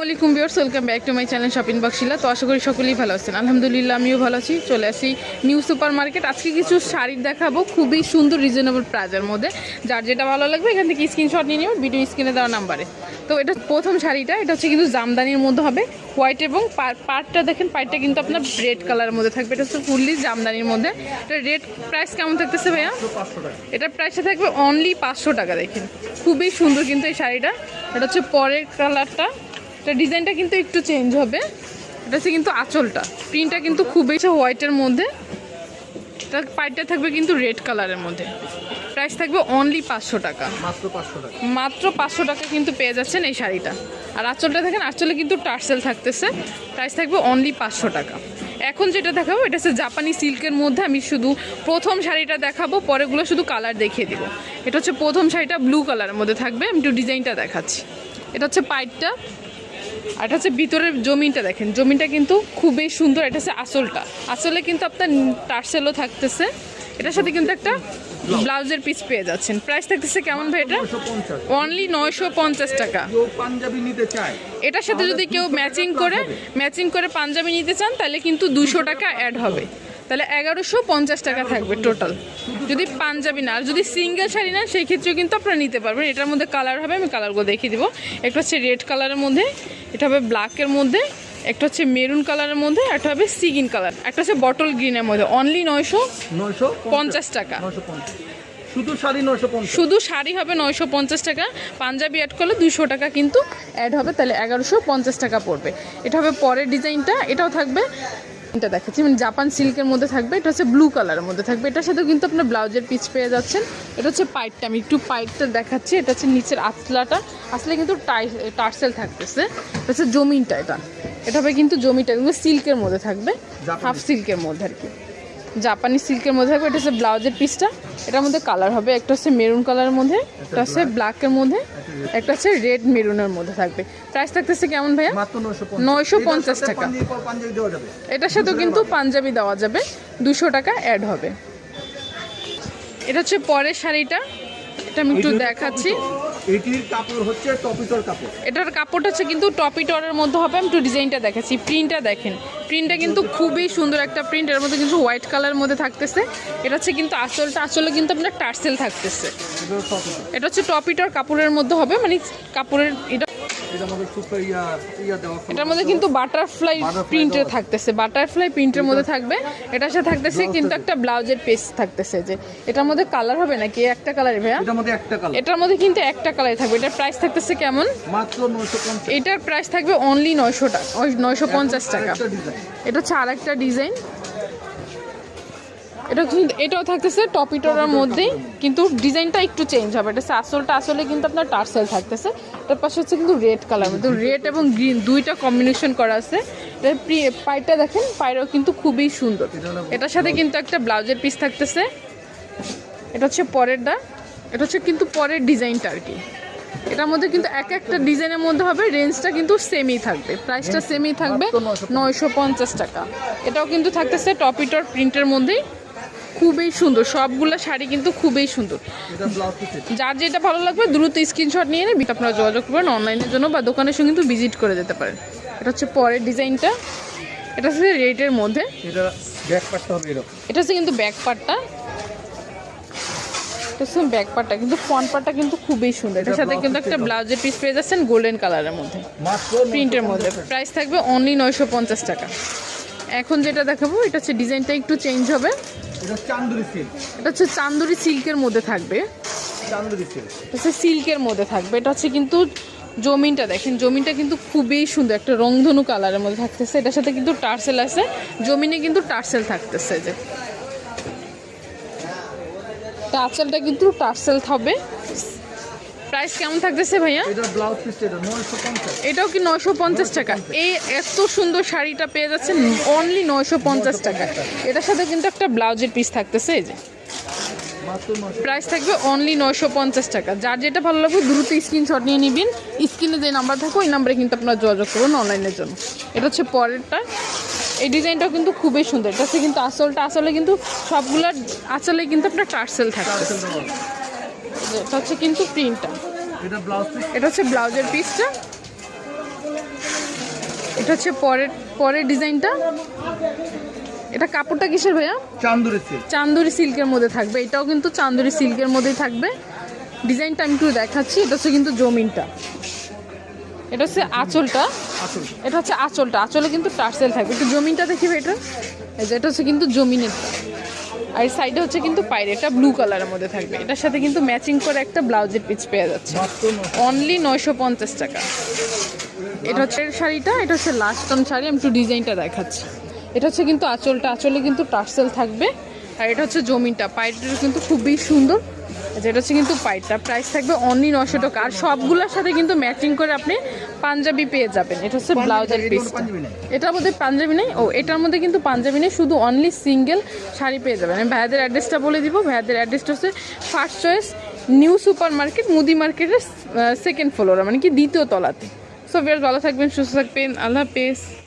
Welcome beers welcome back to my channel shopping বক্সিলা তো আশা করি সকলেই ভালো আছেন। আলহামদুলিল্লাহ আমিও ভালো আছি। চলে আসি নিউ সুপার মার্কেট আজকে কিছু শাড়ির দেখাবো খুবই সুন্দর রিজনেবল প্রাইজের মধ্যে। যার যেটা ভালো লাগবে এখান থেকে স্ক্রিনশট নিয়ে নিও ভিডিও স্ক্রিনে দেওয়া নাম্বারে তো এটা প্রথম শাড়িটা এটা হচ্ছে কিন্তু জামদানির মধ্যে হবে। হোয়াইট এবং পার্টটা দেখেন পার্টটা কিন্তু আপনার রেড কালারের মধ্যে থাকবে। এটা হচ্ছে ফুললি জামদানির মধ্যে। এটা রেড প্রাইস কেমন থাকতেছে ভাইয়া? এটার প্রাইসটা থাকবে অনলি পাঁচশো টাকা দেখেন। খুবই সুন্দর কিন্তু এই শাড়িটা। এটা হচ্ছে পরের কালারটা এটা ডিজাইনটা কিন্তু একটু চেঞ্জ হবে। এটা হচ্ছে কিন্তু আঁচলটা। প্রিন্টটা কিন্তু খুবই হোয়াইটের মধ্যে। এটা পাইটটা থাকবে কিন্তু রেড কালারের মধ্যে। প্রাইস থাকবে অনলি পাঁচশো টাকা। মাত্র পাঁচশো টাকা। মাত্র পাঁচশো টাকা কিন্তু পেয়ে যাচ্ছেন এই শাড়িটা। আর আঁচলটা দেখেন আঁচলে কিন্তু টার্সেল থাকতেছে। প্রাইস থাকবে অনলি পাঁচশো টাকা। এখন যেটা দেখাবো এটা হচ্ছে জাপানি সিল্কের মধ্যে আমি শুধু প্রথম শাড়িটা দেখাবো পরেগুলো শুধু কালার দেখিয়ে দিব। এটা হচ্ছে প্রথম শাড়িটা ব্লু কালারের মধ্যে থাকবে। আমি একটু ডিজাইনটা দেখাচ্ছি। এটা হচ্ছে পাইটটা আর এটা হচ্ছে ভিতরের জমিনটা দেখেন। জমিনটা কিন্তু খুবই সুন্দর এটা হচ্ছে আসলটা। আসলে কিন্তু আপনার টার্সেলও থাকতেছে। এটার সাথে কিন্তু একটা ব্লাউজের পিস পেয়ে যাচ্ছেন। প্রাইস থাকতেছে কেমন ভাই এটা? অনলি নয়শো পঞ্চাশ টাকা। পাঞ্জাবি নিতে চায়। এটার সাথে যদি কেউ ম্যাচিং করে ম্যাচিং করে পাঞ্জাবি নিতে চান তাহলে কিন্তু দুশো টাকা অ্যাড হবে। তাহলে এগারোশো পঞ্চাশ টাকা থাকবে টোটাল যদি পাঞ্জাবি না আর যদি সিঙ্গেল শাড়ি না সেই ক্ষেত্রেও কিন্তু আপনারা নিতে পারবেন। এটার মধ্যে কালার হবে আমি কালারগুলো দেখিয়ে দিব। একটা হচ্ছে রেড কালারের মধ্যে। এটা হবে ব্ল্যাকের মধ্যে একটা হচ্ছে মেরুন কালারের মধ্যে একটা হবে সিগিন কালার একটা হচ্ছে বটল গ্রিনের মধ্যে। অনলি নয়শো নয়শো পঞ্চাশ। টাকা। শুধু শাড়ি নয়শো শুধু শাড়ি হবে নয়শো পঞ্চাশ টাকা। পাঞ্জাবি অ্যাড করলে দুশো টাকা কিন্তু অ্যাড হবে তাহলে এগারোশো পঞ্চাশ টাকা পড়বে। এটা হবে পরের ডিজাইনটা এটাও থাকবে এটা দেখাচ্ছি। মানে জাপান সিল্কের মধ্যে থাকবে এটা হচ্ছে ব্লু কালারের মধ্যে থাকবে। এটার সাথেও কিন্তু আপনার ব্লাউজের পিচ পেয়ে যাচ্ছেন। এটা হচ্ছে পাইটটা আমি একটু পাইটটা দেখাচ্ছি। এটা হচ্ছে নিচের আতলাটা আসলে কিন্তু টাই টার্সেল থাকতেছে। এটা হচ্ছে জমিনটা এটা। এটা হবে কিন্তু জমিটা কিন্তু সিল্কের মধ্যে থাকবে। হাফ সিল্কের মধ্যে আর কি। জাপানি সিল্কের মধ্যে থাকবে এটা হচ্ছে ব্লাউজের পিসটা। এটার মধ্যে কালার হবে একটা হচ্ছে মেরুন কালারের মধ্যে একটা হচ্ছে ব্ল্যাকের মধ্যে একটা হচ্ছে রেড মেরুনের মধ্যে থাকবে। প্রাইস থাকতেছে কেমন ভাইয়া? নয়শো পঞ্চাশ। টাকা। এটার সাথেও কিন্তু পাঞ্জাবি দেওয়া যাবে দুশো টাকা অ্যাড হবে। এটা হচ্ছে পরের শাড়িটা। আমি একটু দেখাচ্ছি। এটির কাপড় হচ্ছে টপিটর কাপড়। এটার কাপড়টা হচ্ছে কিন্তু টপিটরের মধ্যে হবে আমি একটু ডিজাইনটা দেখাচ্ছি প্রিন্টটা দেখেন। প্রিন্টটা কিন্তু খুবই সুন্দর একটা প্রিন্ট এর মধ্যে কিন্তু হোয়াইট কালার মধ্যে থাকতেছে। এটা হচ্ছে কিন্তু আসলটা আসলে কিন্তু আপনার টার্সেল থাকতেছে। এটা এটা হচ্ছে টপিটর কাপড়ের মধ্যে হবে মানে কাপড়ের এটা এটার মধ্যে কিন্তু বাটারফ্লাই দেওয়া। থাকতেছে। বাটারফ্লাই প্রিন্টের মধ্যে থাকবে। এটার সাথে থাকতেছে কিন্তু একটা ব্লাউজের পিস থাকতেছে যে। এটার মধ্যে কালার হবে নাকি? একটা কালার ভাইয়া? এটার মধ্যে একটা কালার এটার মধ্যে কিন্তু একটা কালার থাকবে। এটার প্রাইস থাকতেছে কেমন? মাত্র এটার প্রাইস থাকবে অনলি নয়শো টাকা ওই নয়শো পঞ্চাশ টাকা। এটা হচ্ছে আরেকটা ডিজাইন এটা কিন্তু এটাও থাকতেছে টপিটোরার মধ্যেই কিন্তু ডিজাইনটা একটু চেঞ্জ হবে। এটা আসলটা আসলে কিন্তু আপনার টার্সেল থাকতেছে। তার পাশে হচ্ছে কিন্তু রেড কালার মধ্যে রেড এবং গ্রিন দুইটা কম্বিনেশন করা আছে। এটার প্রি- পাইটা দেখেন পায়রাও কিন্তু খুবই সুন্দর। এটার সাথে কিন্তু একটা ব্লাউজের পিস থাকতেছে। এটা হচ্ছে পরেরটা। এটা হচ্ছে কিন্তু পরের ডিজাইনটা আর কি। এটার মধ্যে কিন্তু এক একটা ডিজাইনের মধ্যে হবে রেঞ্জটা কিন্তু সেমই থাকবে। প্রাইসটা সেমই থাকবে নয়শো পঞ্চাশ। টাকা। এটাও কিন্তু থাকতেছে টপিটর প্রিন্টের মধ্যেই। খুবই সুন্দর। সবগুলো শাড়ি কিন্তু খুবই সুন্দর। যার যেটা ভালো লাগবে দ্রুত স্ক্রিনশট নিয়ে নেবে আপনারা যোগাযোগ করবেন অনলাইনের জন্য বা দোকানের সঙ্গে কিন্তু ভিজিট করে যেতে পারেন। এটা হচ্ছে পরের ডিজাইনটা। এটা হচ্ছে রেটের মধ্যে। এটা হচ্ছে কিন্তু ব্যাক পার্টটা। হচ্ছে ব্যাক পার্টটা। কিন্তু ফ্রন্ট পার্টটা কিন্তু খুবই সুন্দর। এটার সাথে কিন্তু একটা ব্লাউজের পিস পেয়ে যাচ্ছেন গোল্ডেন কালারের মধ্যে। প্রিন্টের মধ্যে। প্রাইস থাকবে অনলি নয়শো পঞ্চাশ টাকা। এখন যেটা দেখাবো এটা হচ্ছে ডিজাইনটা একটু চেঞ্জ হবে। এটা চান্দুরি সিল্ক এটা হচ্ছে চান্দুরি সিল্কের মধ্যে থাকবে। চান্দুরি সিল্ক এটা সিল্কের মধ্যে থাকবে। এটা হচ্ছে কিন্তু জমিনটা দেখেন জমিনটা কিন্তু খুবই সুন্দর একটা রংধনু কালারের মধ্যে থাকতেছে। এটার সাথে কিন্তু টার্সেল আছে জমিনে কিন্তু টার্সেল থাকতেছে যে। টার্সেলটা কিন্তু টার্সেল হবে। প্রাইস কেমন থাকতেছে ভাইয়া? এটাও কি নয়শো পঞ্চাশ টাকা? এই এত সুন্দর শাড়িটা পেয়ে যাচ্ছেন অনলি নয়শো পঞ্চাশ টাকা। এটার সাথে কিন্তু একটা ব্লাউজের পিস থাকতেছে এই যে। প্রাইস থাকবে অনলি নয়শো পঞ্চাশ টাকা। যার যেটা ভালো লাগবে দ্রুত স্ক্রিনশট নিয়ে নিবেন। স্ক্রিনে যে নাম্বার থাকবে ওই নাম্বারে কিন্তু আপনারা যোগাযোগ করুন অনলাইনের জন্য। এটা হচ্ছে পরেরটা। এই ডিজাইনটাও কিন্তু খুবই সুন্দর। এটা হচ্ছে কিন্তু আসলটা আসলে কিন্তু সবগুলার আসলে কিন্তু আপনার টার্সেল থাকে এটা হচ্ছে কিন্তু প্রিন্টটা। এটা ব্লাউজ এটা হচ্ছে ব্লাউজের পিসটা। এটা হচ্ছে পরের পরের ডিজাইনটা। এটা কাপড়টা কিসের ভাইয়া? চান্দুরি সিল্ক চান্দুরি সিল্কের মধ্যে থাকবে। এটাও কিন্তু চান্দুরি সিল্কের মধ্যেই থাকবে। ডিজাইনটা আমি একটু দেখাচ্ছি। এটা হচ্ছে কিন্তু জমিনটা। এটা হচ্ছে আঁচলটা। এটা হচ্ছে আঁচলটা। আঁচলে কিন্তু টার্সেল থাকবে। একটু জমিনটা দেখি এটা। এই যে এটা হচ্ছে কিন্তু জমিনের। আর এই সাইডে হচ্ছে কিন্তু পায়রে, এটা ব্লু কালারের মধ্যে থাকবে। এটার সাথে কিন্তু ম্যাচিং করে একটা ব্লাউজের পিচ পেয়ে যাচ্ছে। অনলি নয়শো পঞ্চাশ টাকা। এটা হচ্ছে শাড়িটা, এটা হচ্ছে লাস্টম শাড়ি, আমি একটু ডিজাইনটা দেখাচ্ছি। এটা হচ্ছে কিন্তু আঁচলটা, আঁচলে কিন্তু টার্সেল থাকবে। আর এটা হচ্ছে জমিনটা পাইটটা কিন্তু খুবই সুন্দর। যেটা হচ্ছে কিন্তু পাইটটা। প্রাইস থাকবে অনলি নশো টাকা। আর সবগুলোর সাথে কিন্তু ম্যাচিং করে আপনি পাঞ্জাবি পেয়ে যাবেন। এটা হচ্ছে ব্লাউজের এটার মধ্যে পাঞ্জাবি নেই? এটার মধ্যে পাঞ্জাবি নেই? ও এটার মধ্যে কিন্তু পাঞ্জাবি নেই শুধু অনলি সিঙ্গেল শাড়ি পেয়ে যাবেন। আমি ভাইয়াদের অ্যাড্রেসটা বলে দিব। ভাইয়াদের অ্যাড্রেসটা হচ্ছে first choice new super market মুদি মার্কেটের সেকেন্ড ফ্লোর মানে কি দ্বিতীয় তলাতে। সো বেশ ভালো থাকবেন সুস্থ থাকবেন। আল্লাহ হাফেজ।